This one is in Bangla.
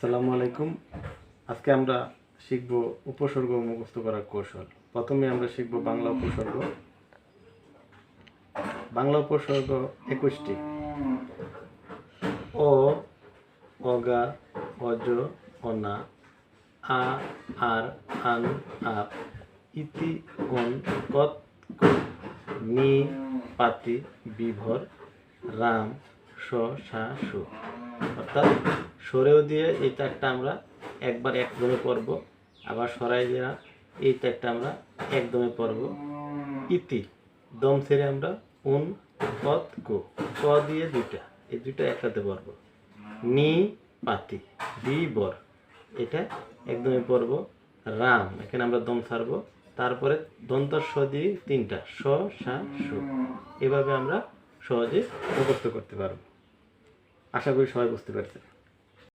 আসসালামু আলাইকুম। আজকে আমরা শিখব উপসর্গ মুখস্থ করার কৌশল। প্রথমে আমরা শিখব বাংলা উপসর্গ। বাংলা উপসর্গ একুশটি। ও অগা, অজ, অনা, আ, আর আন আপ, ইতি, অন, কত নি, পাতি, বিভর, রাম, স, সা, সু। অর্থাৎ সরেও দিয়ে এই তাকটা আমরা একবার একদমে পড়ব আবার সরাই দেওয়া এই তাকটা আমরা একদমে পড়ব ইতি, দম ছেড়ে আমরা উন পত কো ক দিয়ে দুইটা, এই দুইটা একসাথে পড়ব নি, পাতি বি বর, এটা একদমে পড়ব রাম, এখানে আমরা দম ছাড়বো। তারপরে দন্ত স দিয়ে তিনটা, স, সা, সু এভাবে আমরা সহজে মুখস্থ করতে পারব। আশা করি সবাই বুঝতে পারছেন।